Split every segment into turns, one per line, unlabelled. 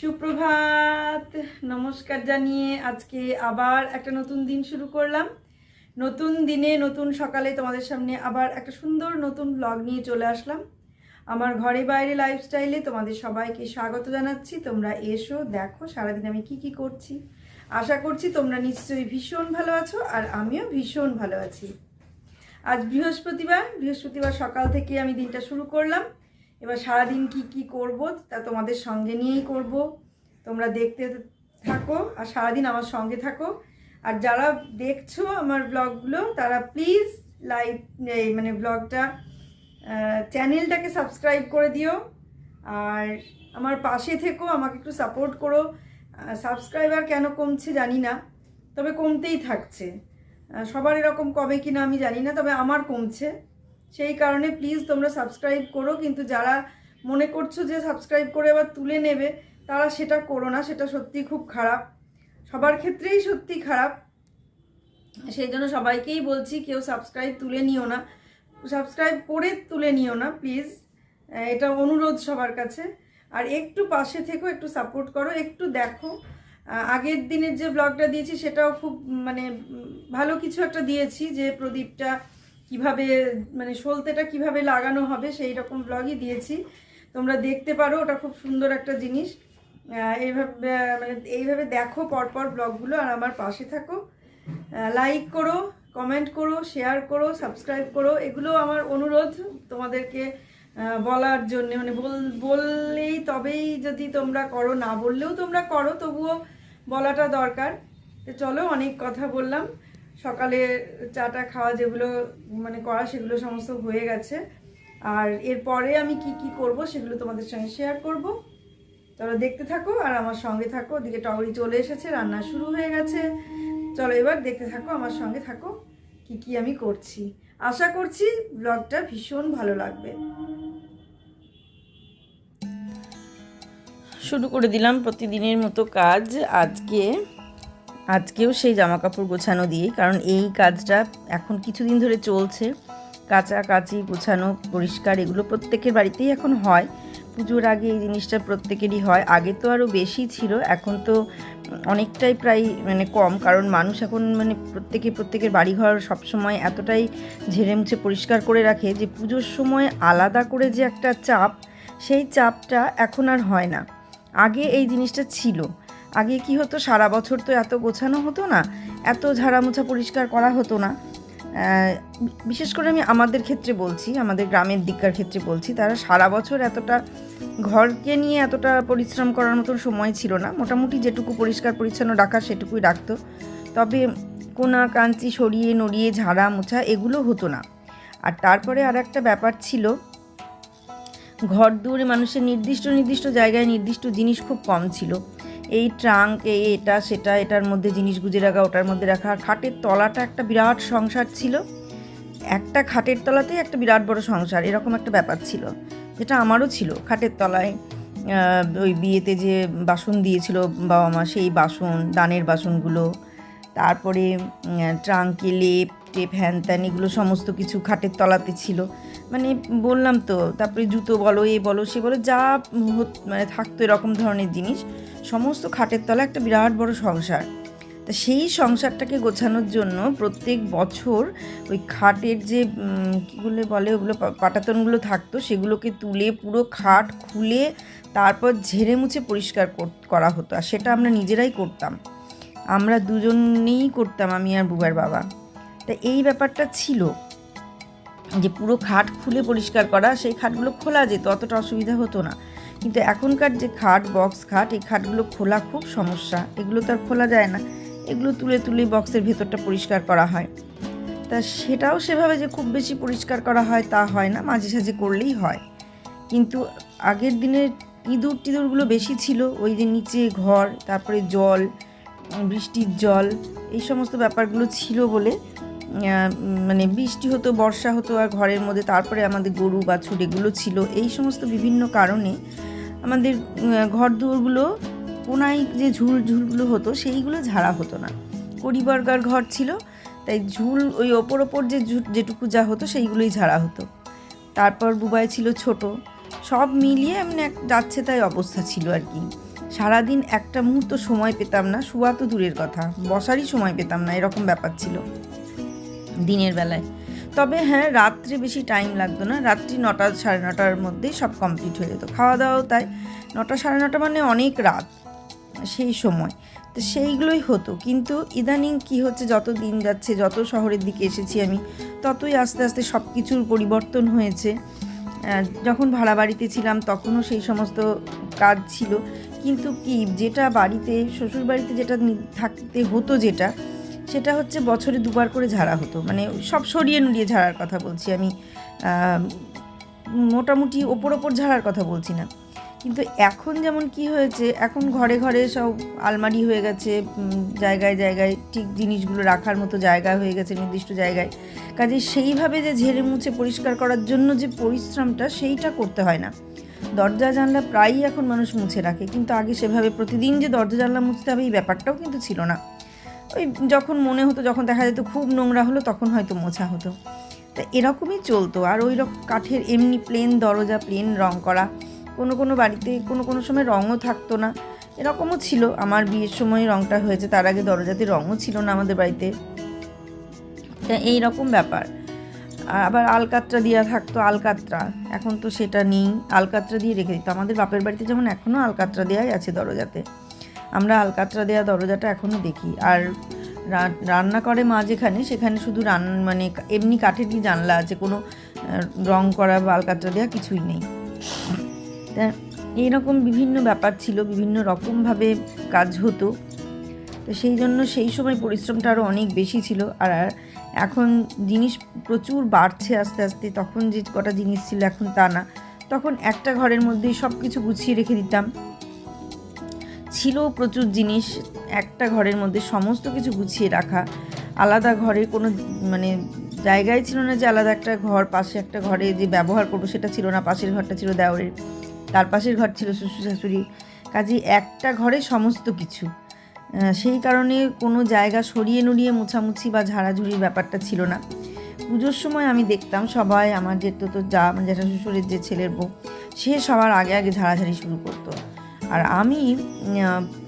সুপ্রভাত। নমস্কার জানিয়ে আজকে আবার একটা নতুন দিন শুরু করলাম। নতুন দিনে, নতুন সকালে তোমাদের সামনে আবার একটা সুন্দর নতুন ব্লগ নিয়ে চলে আসলাম। আমার ঘরে বাইরে লাইফস্টাইলে তোমাদের সবাইকে স্বাগত জানাচ্ছি। তোমরা এসো, দেখো সারাদিন আমি কি কি করছি। আশা করছি তোমরা নিশ্চয়ই ভীষণ ভালো আছো আর আমিও ভীষণ ভালো আছি। আজ বৃহস্পতিবার বৃহস্পতিবার সকাল থেকে আমি দিনটা শুরু করলাম। এবার সারাদিন কি কি করব তা তোমাদের সঙ্গে নিয়েই করব। তোমরা দেখতে থাকো আর সারাদিন আমার সঙ্গে থাকো। আর যারা দেখছ আমার ব্লগগুলো, তারা প্লিজ লাইক মানে ব্লগটা চ্যানেলটাকে সাবস্ক্রাইব করে দিও। আর আমার পাশে থেকো, আমাকে একটু সাপোর্ট করো। সাবস্ক্রাইবার কেন কমছে জানি না, তবে কমতেই থাকছে। সবার এরকম কবে কিনা আমি জানি না, তবে আমার কমছে। সেই কারণে প্লিজ তোমরা সাবস্ক্রাইব করো, কিন্তু যারা মনে করছ যে সাবস্ক্রাইব করে আবার তুলে নেবে, তারা সেটা করো না, সেটা সত্যি খুব খারাপ। সবার ক্ষেত্রেই সত্যি খারাপ। সেই জন্য সবাইকেই বলছি, কেউ সাবস্ক্রাইব তুলে নিও না। সাবস্ক্রাইব করে তুলে নিও না প্লিজ এটা অনুরোধ সবার কাছে। আর একটু পাশে থেকো, একটু সাপোর্ট করো, একটু দেখো। আগের দিনের যে ব্লগটা দিয়েছি, সেটাও খুব মানে ভালো কিছু একটা দিয়েছি, যে প্রদীপটা কীভাবে মানে সলতেটা কীভাবে লাগানো হবে সেই রকম ব্লগই দিয়েছি। তোমরা দেখতে পারো, ওটা খুব সুন্দর একটা জিনিস। এইভাবে মানে এইভাবে দেখো পরপর ব্লগগুলো আর আমার পাশে থাকো। লাইক করো কমেন্ট করো শেয়ার করো সাবস্ক্রাইব করো। এগুলো আমার অনুরোধ তোমাদেরকে বলার জন্য। মানে বল- বললেই তবেই যদি তোমরা করো, না বললেও তোমরা করো, তবুও বলাটা দরকার। তো চলো, অনেক কথা বললাম। সকালে চাটা খাওয়া যেগুলো মানে করা সেগুলো সমস্ত হয়ে গেছে। আর এরপরে আমি কি কি করব সেগুলো তোমাদের সঙ্গে শেয়ার করব। চলো দেখতে থাকো আর আমার সঙ্গে থাকো। ওদিকে টগরি চলে এসেছে, রান্না শুরু হয়ে গেছে। চলো এবার দেখতে থাকো, আমার সঙ্গে থাকো কি কি আমি করছি। আশা করছি ব্লগটা ভীষণ ভালো লাগবে।
শুরু করে দিলাম প্রতিদিনের মতো কাজ। আজকে আজকেও সেই জামা কাপড় গোছানো দিয়ে কারণ এই কাজটা এখন কিছুদিন ধরে চলছে। কাচা কাচি গোছানো, পরিষ্কার, এগুলো প্রত্যেকের বাড়িতেই এখন হয়। পুজোর আগে এই জিনিসটা প্রত্যেকেরই হয়। আগে তো আরও বেশি ছিল, এখন তো অনেকটাই প্রায় মানে কম, কারণ মানুষ এখন মানে প্রত্যেকে প্রত্যেকের বাড়িঘর সবসময় এতটাই ঝেড়ে মুছে পরিষ্কার করে রাখে যে পুজোর সময় আলাদা করে যে একটা চাপ, সেই চাপটা এখন আর হয় না। আগে এই জিনিসটা ছিল। আগে কি হতো? সারা বছর তো এত গোছানো হতো না, এত ঝাড়ামোছা পরিষ্কার করা হতো না। বিশেষ করে আমি আমাদের ক্ষেত্রে বলছি, আমাদের গ্রামের দিককার ক্ষেত্রে বলছি, তারা সারা বছর এতটা ঘরকে নিয়ে এতটা পরিশ্রম করার মতন সময় ছিল না। মোটামুটি যেটুকু পরিষ্কার, পরিচ্ছন্ন রাখা সেটুকুই রাখতো। তবে কোনা, কাঞ্চি, সরিয়ে, নড়িয়ে ঝাড়া মোছা এগুলো হতো না। আর তারপরে আর একটা ব্যাপার ছিল, ঘর দূরে মানুষের নির্দিষ্ট নির্দিষ্ট জায়গায় নির্দিষ্ট জিনিস খুব কম ছিল। এই ট্রাঙ্ক, এই এটা, সেটা, এটার মধ্যে জিনিস গুজে রাখা, ওটার মধ্যে রাখা। খাটের তলাটা একটা বিরাট সংসার ছিল। একটা খাটের তলাতেই একটা বিরাট বড় সংসার, এরকম একটা ব্যাপার ছিল, যেটা আমারও ছিল। খাটের তলায় ওই বিয়েতে যে বাসন দিয়েছিল বাবা মা, সেই বাসন, দানের বাসনগুলো, তারপরে ট্রাঙ্কে লেপ টেপ হ্যান এগুলো সমস্ত কিছু খাটের তলাতে ছিল। মানে বললাম তো, তারপরে জুতো বলো, এ বলো, সে বলো, যা মানে থাকতো এরকম ধরনের জিনিস, সমস্ত খাটের তলা একটা বিরাট বড় সংসার। তা সেই সংসারটাকে গোছানোর জন্য প্রত্যেক বছর ওই খাটের যে কীগুলো বলে ওগুলো পাটাতনগুলো থাকতো, সেগুলোকে তুলে পুরো খাট খুলে তারপর ঝেড়ে মুছে পরিষ্কার কর- করা হতো। আর সেটা আমরা নিজেরাই করতাম। আমরা দুজনেই করতাম, আমি আর বুবার বাবা। তা এই ব্যাপারটা ছিল যে পুরো খাট খুলে পরিষ্কার করা, সেই খাটগুলো খোলা যেত, অতটা অসুবিধা হতো না। কিন্তু এখনকার যে খাট বক্স খাট, এই খাটগুলো খোলা খুব সমস্যা। এগুলো তো আর খোলা যায় না। এগুলো তুলে তুলে বক্সের ভেতরটা পরিষ্কার করা হয়। তা সেটাও সেভাবে যে খুব বেশি পরিষ্কার করা হয় তা হয় না, মাঝে সাঝে করলেই হয়। কিন্তু আগের দিনের ইঁদুর টিঁদুরগুলো বেশি ছিল, ওই যে নিচে ঘর, তারপরে জল, বৃষ্টির জল, এই সমস্ত ব্যাপারগুলো ছিল বলে মানে বৃষ্টি হতো, বর্ষা হতো আর ঘরের মধ্যে, তারপরে আমাদের গরু বাছুর এগুলো ছিল। এই সমস্ত বিভিন্ন কারণে আমাদের ঘর দুয়ারগুলো কোনায় যে ঝুল ঝুলগুলো হতো, সেইগুলো ঝাড়া হতো না। পরিবর্গার ঘর ছিল, তাই ঝুল, ওই ওপর ওপর যে যেটুকু যা হতো, সেইগুলোই ঝাড়া হতো। তারপর বুবাই ছিল ছোট, সব মিলিয়ে এমনি এক যাচ্ছে তাই অবস্থা ছিল আর কি। সারাদিন একটা মুহূর্ত সময় পেতাম না, শুয়া তো দূরের কথা, বসারই সময় পেতাম না, এরকম ব্যাপার ছিল। দিনের বেলায়। তবে হ্যাঁ রাত্রে বেশি টাইম লাগতো না। রাত্রি নটা, সাড়ে নটার মধ্যেই সব কমপ্লিট হয়ে যেত। খাওয়া দাওয়াও তাই। নটা, সাড়ে নটা মানে অনেক রাত সেই সময়। তো সেইগুলোই হতো। কিন্তু ইদানিং কি হচ্ছে, যত দিন যাচ্ছে, যত শহরের দিকে এসেছি আমি, ততই আস্তে আস্তে সব কিছুর পরিবর্তন হয়েছে। যখন ভাড়া বাড়িতে ছিলাম, তখনও সেই সমস্ত কাজ ছিল। কিন্তু কি, যেটা বাড়িতে শ্বশুর বাড়িতে যেটা থাকতে হতো যেটা সেটা হচ্ছে বছরে দুবার করে ঝাড়া হতো। মানে সব সরিয়ে নুড়িয়ে ঝাড়ার কথা বলছি আমি। মোটামুটি ওপর ওপর ঝাড়ার কথা বলছি না। কিন্তু এখন যেমন কি হয়েছে, এখন ঘরে ঘরে সব আলমারি হয়ে গেছে জায়গায় জায়গায় ঠিক জিনিসগুলো রাখার মতো জায়গা হয়ে গেছে নির্দিষ্ট জায়গায়। কাজে সেইভাবে যে ঝেড়ে মুছে পরিষ্কার করার জন্য যে পরিশ্রমটা, সেইটা করতে হয় না। দরজা জানলা প্রায়ই এখন মানুষ মুছে রাখে। কিন্তু আগে সেভাবে প্রতিদিন যে দরজা জানলা মুছতে হবে, এই ব্যাপারটাও কিন্তু ছিল না। ওই যখন মনে হতো, যখন দেখা যেত খুব নোংরা হলো, তখন হয়তো মোছা হতো। তা এরকমই চলতো। আর ওই কাঠের এমনি প্লেন দরজা প্লেন রং করা, কোনো কোনো বাড়িতে কোনো কোনো সময় রঙও থাকতো না। এরকমও ছিল। আমার বিয়ের সময় রঙটা হয়েছে, তার আগে দরজাতে রঙও ছিল না আমাদের বাড়িতে। তা এই রকম ব্যাপার। আবার আলকাতরা দেওয়া থাকতো আলকাতরা। এখন তো সেটা নেই। আলকাতরা দিয়ে রেখে দিত। আমাদের বাপের বাড়িতে যেমন এখনও আলকাতরা দেওয়াই আছে দরজাতে। আমরা আলকাতরা দেওয়া দরজাটা এখনও দেখি। আর রান্না করে মা যেখানে সেখানে শুধু রান মানে এমনি কাঠেরই জানলা আছে, কোনো রং করা বা আলকাতরা দেওয়া কিছুই নেই। এইরকম বিভিন্ন ব্যাপার ছিল, বিভিন্ন রকমভাবে কাজ হতো। তো সেই জন্য সেই সময় পরিশ্রমটা আরও অনেক বেশি ছিল। আর এখন জিনিস প্রচুর বাড়ছে আস্তে আস্তে, তখন যে কটা জিনিস ছিল, এখন তা না। তখন একটা ঘরের মধ্যেই সব কিছু গুছিয়ে রেখে দিতাম। ছিল প্রচুর জিনিস, একটা ঘরের মধ্যে সমস্ত কিছু গুছিয়ে রাখা। আলাদা ঘরে কোনো মানে জায়গায় ছিল না যে আলাদা একটা ঘর, পাশে একটা ঘরে যে ব্যবহার করব সেটা ছিল না, পাশের ঘরটা ছিল দেওরের। তার পাশের ঘর ছিল শ্বশুর শাশুড়ি কাজেই একটা ঘরে সমস্ত কিছু। সেই কারণে কোনো জায়গা সরিয়ে নুড়িয়ে মোছামুছি বা ঝাড়াঝুড়ির ব্যাপারটা ছিল না। পুজোর সময় আমি দেখতাম সবাই, আমার যেত তো যা জ্যাঠা শ্বশুরের যে ছেলের বউ, সে সবার আগে আগে ঝাড়াঝাড়ি শুরু করতো। আর আমি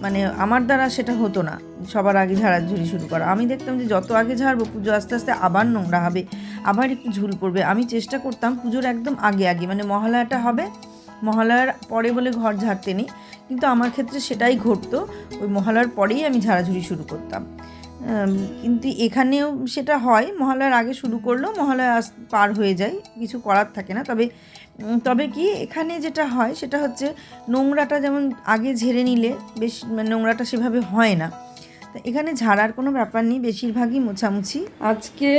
মানে আমার দ্বারা সেটা হতো না। সবার আগে ঝাড়াঝুড়ি শুরু করা। আমি দেখতাম যে যত আগে ঝাড়বো, পুজো আস্তে আস্তে আবার নোংরা হবে, আবার একটু ঝুল পড়বে। আমি চেষ্টা করতাম পুজোর একদম আগে আগে মানে মহালয়াটা হবে, মহালয়ার পরে বলে ঘর ঝাড়তে নেই, কিন্তু আমার ক্ষেত্রে সেটাই ঘটতো। ওই মহালয়ার পরেই আমি ঝাড়াঝুড়ি শুরু করতাম। কিন্তু এখানেও সেটা হয়, মহালয়ার আগে শুরু করলেও মহালয়া পার হয়ে যায়। কিছু করার থাকে না। তবে তবে কি এখানে যেটা হয়, সেটা হচ্ছে নোংরাটা যেমন আগে ঝেড়ে নিলে বেশ মানে নোংরাটা সেভাবে হয় না। এখানে ঝাড়ার কোনো ব্যাপার নেই, বেশিরভাগই মোছামুছি।
আজকে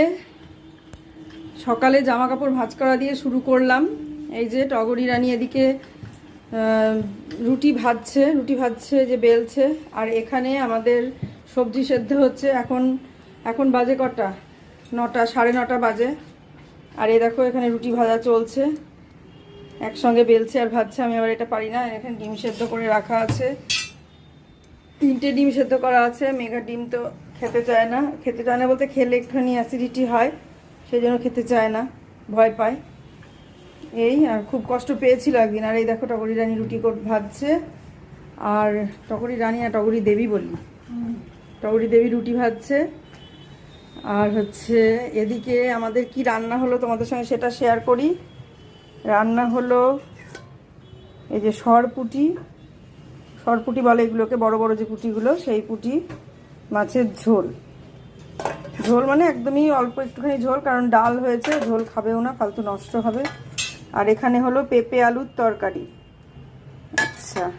সকালে জামা কাপড় ভাঁজ করা দিয়ে শুরু করলাম। এই যে টগরি রানী এদিকে রুটি ভাজছে রুটি ভাজছে যে বেলছে। আর এখানে আমাদের সবজি সেদ্ধ হচ্ছে এখন এখন বাজে কটা? নটা, সাড়ে নটা বাজে। আর এ দেখো এখানে রুটি ভাজা চলছে। একসঙ্গে বেলছে আর ভাজছে আমি আবার এটা পারি না। এখানে ডিম সেদ্ধ করে রাখা আছে। তিনটে ডিম সেদ্ধ করা আছে। মেঘা ডিম তো খেতে চায় না। খেতে চায় না বলতে খেলে একটুখানি অ্যাসিডিটি হয় সেই জন্য খেতে চায় না। ভয় পায়। এই আর খুব কষ্ট পেয়েছিল একদিন। আর এই দেখো টগরি রানী রুটি কর- ভাজছে। আর টগরি রানী আর টগরি দেবী বলি টগরি দেবী রুটি ভাজছে। আর হচ্ছে এদিকে আমাদের কি রান্না হলো তোমাদের সঙ্গে সেটা শেয়ার করি। রান্না হলো এই যে সরপুটি সরপুটি বলে এগুলোকে, বড় বড় যে পুঁটিগুলো, সেই পুঁটি, মাছের ঝোল। ঝোল মানে একদমই অল্প একটুখানি ঝোল, কারণ ডাল হয়েছে, ঝোল খাবেও না, ফালতু নষ্ট হবে। আর এখানে হলো পেঁপে আলুর তরকারি। আচ্ছা।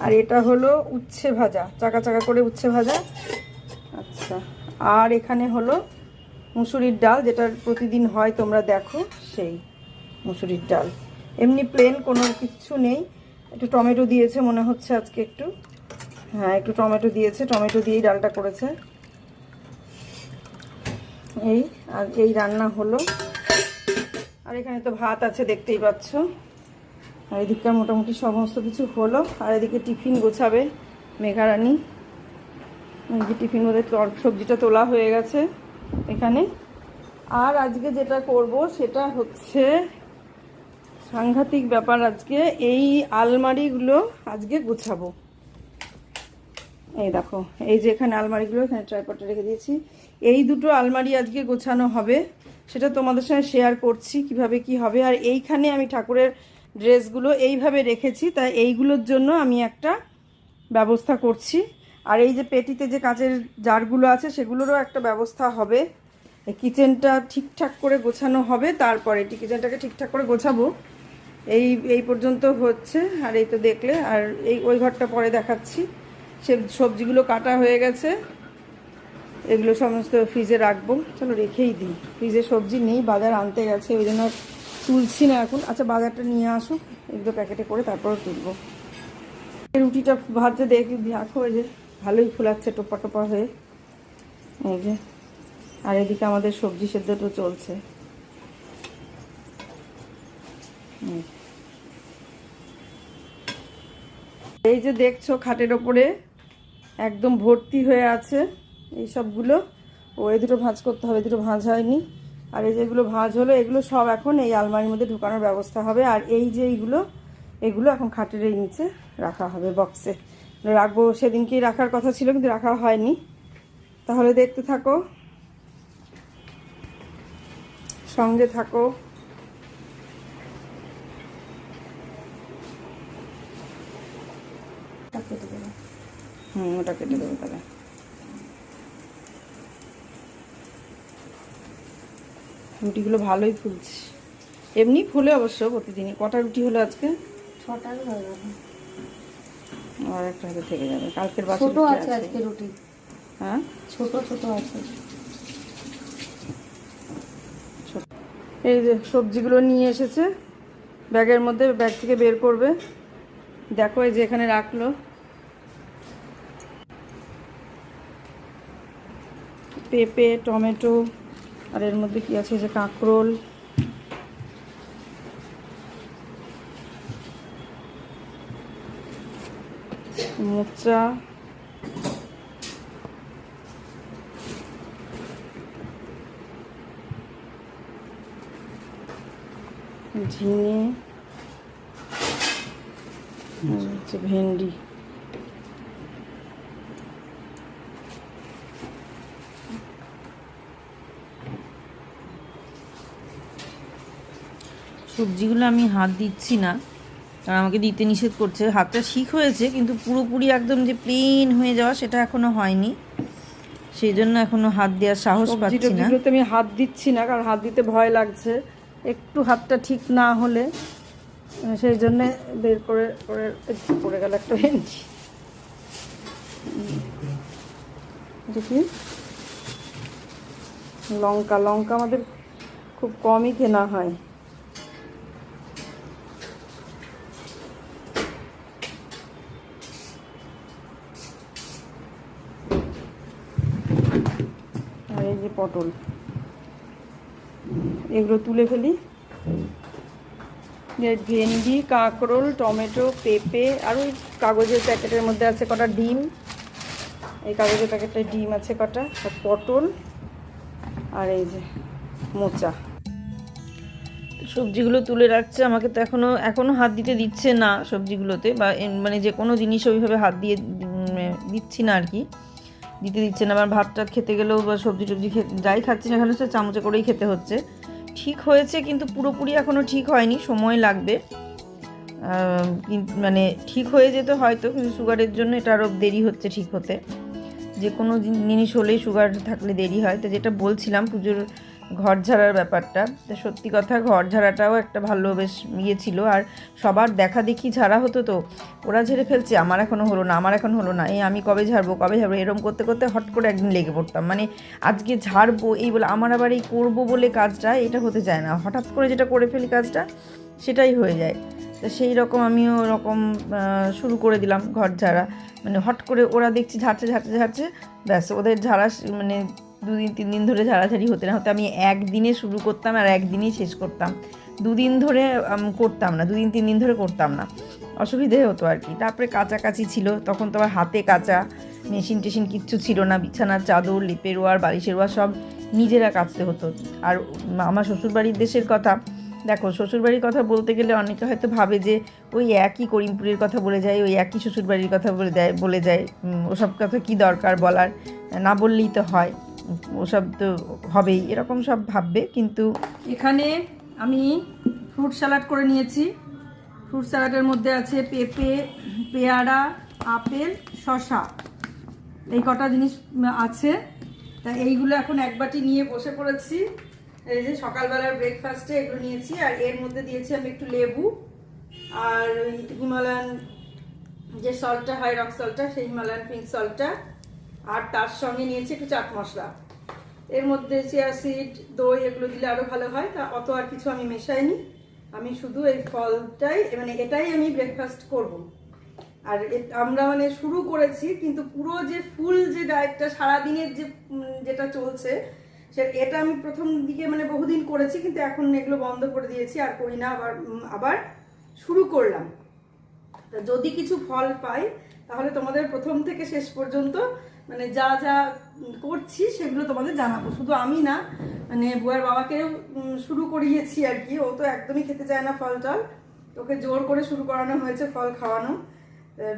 আর এটা হলো উচ্ছে ভাজা, চাকা চাকা করে উচ্ছে ভাজা। আচ্ছা। আর এখানে হলো মুসুরির ডাল, যেটা প্রতিদিন হয়, তোমরা দেখো, সেই। মুসুরির ডাল। এমনি প্লেন কোনো কিছু নেই। একটু টমেটো দিয়েছে মনে হচ্ছে আজকে একটু। হ্যাঁ একটু টমেটো দিয়েছে। টমেটো দিয়েই ডালটা করেছে। এই, আর এই রান্না হলো। আর এখানে তো ভাত আছে, দেখতেই পাচ্ছ। আর এদিককার মোটামুটি সমস্ত কিছু হলো। আর এদিকে টিফিন গোছাবে মেঘারানি। টিফিন তর- সবজিটা তোলা হয়ে গেছে এখানে। আর আজকে যেটা করব সেটা হচ্ছে সাংঘাতিক ব্যাপার আজকে। এই আলমারিগুলো আজকে গুছাবো। এই দেখো, এই যে এখানে আলমারিগুলো, এখানে ট্রাইপটে রেখে দিয়েছি। এই দুটো আলমারি আজকে গোছানো হবে। সেটা তোমাদের সঙ্গে শেয়ার করছি কীভাবে কি হবে। আর এইখানে আমি ঠাকুরের ড্রেসগুলো এইভাবে রেখেছি, তাই এইগুলোর জন্য আমি একটা ব্যবস্থা করছি। আর এই যে পেটিতে যে কাঁচের জারগুলো আছে, সেগুলোরও একটা ব্যবস্থা হবে। কিচেনটা ঠিকঠাক করে গোছানো হবে, তারপরে কিচেনটাকে ঠিকঠাক করে গোছাবো। এই এই পর্যন্ত হচ্ছে, আর এই তো দেখলে, আর এই, ওই ঘরটা পরে দেখাচ্ছি। সে সবজিগুলো কাটা হয়ে গেছে, এগুলো সমস্ত ফ্রিজে রাখব। চলো রেখেই দিই। ফ্রিজে সবজি নেই, বাজার আনতে গেছে, ওই জন্য তুলছি না এখন। আচ্ছা বাজারটা নিয়ে আসুক এগুলো প্যাকেটে করে তারপরে তুলবো। রুটিটা ভাজতে দেখি, দেখো এই যে ভালোই ফুলাচ্ছে, টোপা টোপা হয়ে। এই যে, আর এদিকে আমাদের সবজি সেদ্ধ তো চলছে। এই যে। দেখছ খাটের ওপরে, একদম ভর্তি হয়ে আছে এই সবগুলো। ও, এই দুটো ভাঁজ করতে হবে দুটো ভাঁজ হয়নি। আর এই যেগুলো ভাঁজ হলো, এগুলো সব এখন এই আলমারির মধ্যে ঢুকানোর ব্যবস্থা হবে। আর এই যে এইগুলো, এগুলো এখন খাটের এই নিচে রাখা হবে বক্সে। রাখব, সেদিনকেই রাখার কথা ছিল, কিন্তু রাখা হয়নি। তাহলে দেখতে থাকো। সঙ্গে থাকো। হুম ওটা কেটে দেবো তাহলে। রুটিগুলো ভালোই ফুলছে। এমনি ফুলে অবশ্য প্রতিদিনই। কটা রুটি হলো আজকে?
হয়ে
আর একটা হাতে থেকে যাবে। কালকের বাসি
ছোট আছে আজকে রুটি।
হ্যাঁ?
ছোট ছোট আছে।
এই যে সবজিগুলো নিয়ে এসেছে। ব্যাগের মধ্যে ব্যাগ থেকে বের করবে। দেখো এই যে এখানে রাখল। পেঁপে টমেটো আর এর মধ্যে কি আছে? যে কাঁকরোল। মোচা। ঝিঙে। আর হচ্ছে ভেন্ডি।
সবজিগুলো আমি হাত দিচ্ছি না। কারণ আমাকে দিতে নিষেধ করছে। হাতটা ঠিক হয়েছে কিন্তু পুরোপুরি একদম যে প্লেন হয়ে যাওয়া সেটা এখনও হয়নি। সেই জন্য এখনও হাত দেওয়ার সাহস পাচ্ছি না।
আমি হাত দিচ্ছি না কারণ হাত দিতে ভয় লাগছে। একটু হাতটা ঠিক না হলে সেই জন্য বের করে করে পড়ে গেল একটা ভেন্ডি দেখি লঙ্কা লঙ্কা আমাদের খুব কমই কেনা হয়। পটল। এগুলো তুলে ফেলি। ভেন্ডি, কাঁকরোল, টমেটো, পেঁপে, আর ওই কাগজের প্যাকেটের মধ্যে আছে কটা ডিম। এই কাগজের প্যাকেটটায় ডিম আছে কটা পটল, আর এই যে মোচা।
সবজিগুলো তুলে রাখছে, আমাকে তো এখনও এখনও হাত দিতে দিচ্ছে না সবজিগুলোতে, বা মানে যে কোনো জিনিস ওইভাবে হাত দিয়ে দিচ্ছি না আর কি। দিতে দিচ্ছে না, আবার ভাতটা খেতে গেলেও বা সবজি টবজি যাই খাচ্ছি না এখানে সে চামচে করেই খেতে হচ্ছে। ঠিক হয়েছে কিন্তু পুরোপুরি এখনও ঠিক হয়নি, সময় লাগবে। মানে ঠিক হয়ে যেতে হয়তো, কিন্তু সুগারের জন্য এটা আরও দেরি হচ্ছে ঠিক হতে। যে কোনো জিনিস হলেই সুগার থাকলে দেরি হয়। তো যেটা বলছিলাম, পুজোর ঘর ঝাড়ার ব্যাপারটা। তো সত্যি কথা, ঘর ঝাড়াটাও একটা ভালো বেশ ইয়ে ছিল। আর সবার দেখা দেখি ঝাড়া হতো তো, ওরা ঝেড়ে ফেলছে, আমার এখনও হলো না, আমার এখন হলো না, এই আমি কবে ঝাড়বো কবে ঝাড়বো এরকম করতে করতে হট করে একদিন লেগে পড়তাম। মানে আজকে ঝাড়বো, এই বলে আমার আবার এই করব বলে কাজটা, এটা হতে চায় না। হঠাৎ করে যেটা করে ফেলি কাজটা, সেটাই হয়ে যায়। তো সেই রকম আমিও ওরকম শুরু করে দিলাম ঘর ঝাড়া। মানে হট করে ওরা দেখছি ঝাড়ছে ঝাড়ছে ঝাড়ছে, ব্যাস, ওদের ঝাড়া মানে দুদিন তিন দিন ধরে ঝাড়াঝাড়ি হতে না হতে আমি একদিনে শুরু করতাম আর একদিনেই শেষ করতাম। দুদিন ধরে করতাম না, দুদিন তিন দিন ধরে করতাম না। অসুবিধে হতো আর কি। তারপরে কাচাকাচি ছিল, তখন তো আবার হাতে কাচা, মেশিন টেশিন কিচ্ছু ছিল না, বিছানার চাদর, লিপের ওয়ার, বালিশের ওয়ার সব নিজেরা কাচতে হতো। আর আমার শ্বশুরবাড়ির দেশের কথা, দেখো শ্বশুরবাড়ির কথা বলতে গেলে অনেকে হয়তো ভাবে যে ওই একই করিমপুরের কথা বলে যায়, ওই একই শ্বশুরবাড়ির কথা বলে দেয়, বলে যায়। ওসব কথা কি দরকার বলার? না বললেই তো হয়। ওসব তো হবেই, এরকম সব ভাববে, কিন্তু
এখানে আমি ফ্রুট স্যালাড করে নিয়েছি। ফ্রুট স্যালাডের মধ্যে আছে পেঁপে, পেয়ারা, আপেল, শসা। এই কটা জিনিস আছে। তা এইগুলো এখন এক বাটি নিয়ে বসে পড়েছি। এই যে সকালবেলার ব্রেকফাস্টে এগুলো নিয়েছি, আর এর মধ্যে দিয়েছি আমি একটু লেবু, আর হিমালয়ান যে সল্টটা হয় রক সল্টটা সেই হিমালয়ান পিঙ্ক সল্টটা আর তার সঙ্গে নিয়েছি একটু চাট মশলা। এর মধ্যে চিয়া সিড, দই এগুলো দিলে আরও ভালো হয়। তা অত আর কিছু আমি মেশাইনি। আমি শুধু এই ফলটাই মানে এটাই আমি ব্রেকফাস্ট করব। আর আমরা মানে শুরু করেছি, কিন্তু পুরো যে ফুল যে ডায়েটটা সারাদিনের যে যেটা চলছে, সে, এটা আমি প্রথম দিকে মানে বহুদিন করেছি, কিন্তু এখন এগুলো বন্ধ করে দিয়েছি। আর করি না, আবার আবার শুরু করলাম। যদি কিছু ফল পাই তাহলে তোমাদের প্রথম থেকে শেষ পর্যন্ত মানে যা যা করছি সেগুলো তোমাদের জানাব। শুধু আমি না মানে বুয়ার বাবাকেও শুরু করিয়েছি আর কি। ও তো একদমই খেতে চায় না ফল টল। ওকে জোর করে শুরু করানো হয়েছে ফল খাওয়ানো।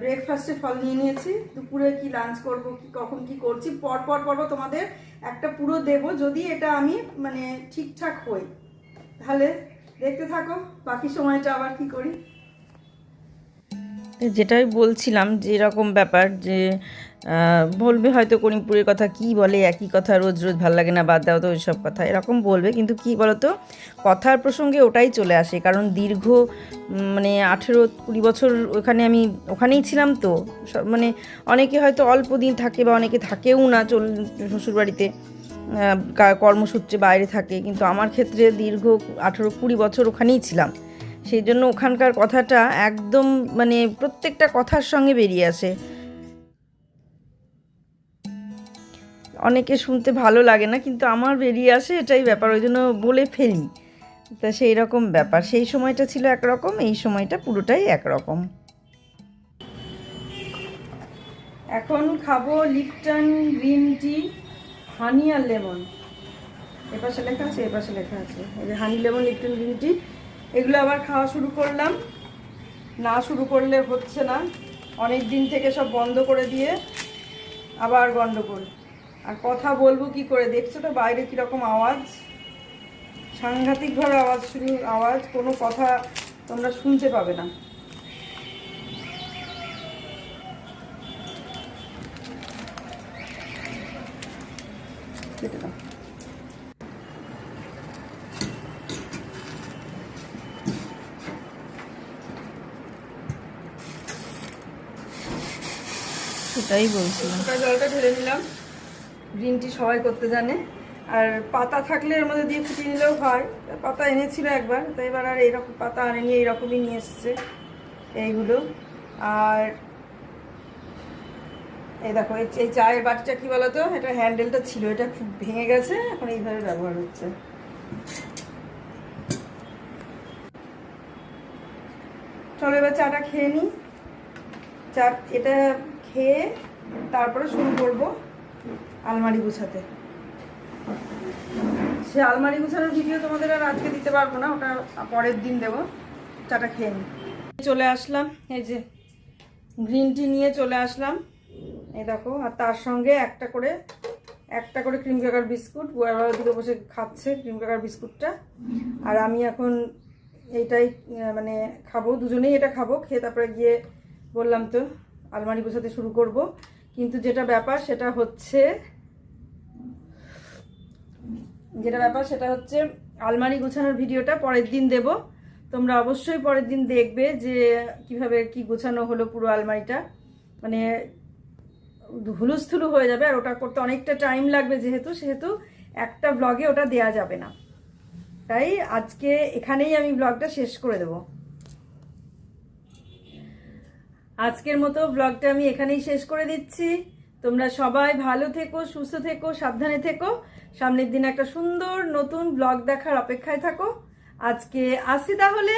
ব্রেকফাস্টে ফল নিয়ে নিয়েছি। দুপুরে কি লাঞ্চ করব, কি, কখন কি করছি পর পর পর তোমাদের একটা পুরো দেব। যদি এটা আমি মানে ঠিকঠাক হই, তাহলে দেখতে থাকো। বাকি সময়টা আবার কি করি?
যেটাই বলছিলাম যে এরকম ব্যাপার যে বলবে হয়তো করিমপুরের কথা কি বলে, একই কথা রোজ রোজ ভালো লাগে না, বাদ দাও তো ওইসব কথা, এরকম বলবে। কিন্তু কি বলতো, কথার প্রসঙ্গে ওটাই চলে আসে। কারণ দীর্ঘ মানে আঠেরো কুড়ি বছর ওখানে আমি, ওখানেই ছিলাম তো। মানে অনেকে হয়তো অল্প দিন থাকে বা অনেকে থাকেও না চল, শ্বশুরবাড়িতে কর্মসূত্রে বাইরে থাকে। কিন্তু আমার ক্ষেত্রে দীর্ঘ আঠেরো কুড়ি বছর ওখানেই ছিলাম। সেই জন্য ওখানকার কথাটা একদম মানে প্রত্যেকটা কথার সঙ্গে বেরিয়ে আসে। অনেকে শুনতে ভালো লাগে না, কিন্তু আমার বেরিয়ে আসে এটাই ব্যাপার, ওই জন্য বলে ফেলি। তা সেই রকম ব্যাপার, সেই সময়টা ছিল একরকম, এই সময়টা পুরোটাই একরকম।
এখন খাব লিপটন গ্রিন টি হানি আর লেমন। এপাশে লেখা আছে এপাশে লেখা আছে। এই যে honey lemon Lipton green tea. এগুলো আবার খাওয়া শুরু করলাম। না শুরু করলে হচ্ছে না। অনেক দিন থেকে সব বন্ধ করে দিয়ে আবার গন্ডগোল। আর কথা বলব কি করে? দেখছ তো বাইরে কীরকম আওয়াজ? সাংঘাতিকভাবে আওয়াজ শুরু, আওয়াজ, কোনো কথা তোমরা শুনতে পাবে না।
সেটাই
ফুটা জলটা ঢেলে নিলাম। গ্রিন টি সবাই করতে জানে। আর পাতা থাকলে এর মধ্যে দিয়ে ফুটিয়ে নিলেও হয়। পাতা এনেছিল একবার, তো এবার আর এইরকম পাতা আনেনি, এইরকমই নিয়ে এসছে এইগুলো। আর এই দেখো, এই চায়ের বাটিটা কি বলতো? এটা হ্যান্ডেলটা ছিল, এটা খুব ভেঙে গেছে, এখন এইভাবে ব্যবহার হচ্ছে। চলো এবার চাটা খেয়ে নিই চা এটা খেয়ে তারপরে শুরু করব আলমারি গুছাতে। সে আলমারি গুছানোর ভিডিও তোমাদের আর আজকে দিতে পারব না, ওটা পরের দিন দেবো। চাটা খেয়ে নিই চলে আসলাম, এই যে গ্রিন টি নিয়ে চলে আসলাম। এই দেখো, আর তার সঙ্গে একটা করে একটা করে ক্রিম ক্র্যাকার বিস্কুট বুয়ার দিকে বসে খাচ্ছে ক্রিম ক্র্যাকার বিস্কুটটা আর আমি এখন এইটাই মানে খাব, দুজনেই এটা খাব, খেয়ে তারপরে গিয়ে বললাম তো, আলমারি গোছাতে শুরু করব। কিন্তু যেটা ব্যাপার সেটা হচ্ছে, যেটা ব্যাপার সেটা হচ্ছে আলমারি গোছানোর ভিডিওটা পরের দিন দেব। তোমরা অবশ্যই পরের দিন দেখবে যে কীভাবে কি গোছানো হলো পুরো আলমারিটা। মানে হুলুস্থুলু হয়ে যাবে আর ওটা করতে অনেকটা টাইম লাগবে যেহেতু, সেহেতু একটা ব্লগে ওটা দেয়া যাবে না। তাই আজকে এখানেই আমি ব্লগটা শেষ করে দেব। আজকের মতো ব্লগটা আমি এখানেই শেষ করে দিচ্ছি। তোমরা সবাই ভালো থেকো, সুস্থ থেকো, সাবধানে থেকো। সামনের দিন একটা সুন্দর নতুন ব্লগ দেখার অপেক্ষায় থাকো। আজকে আসি তাহলে।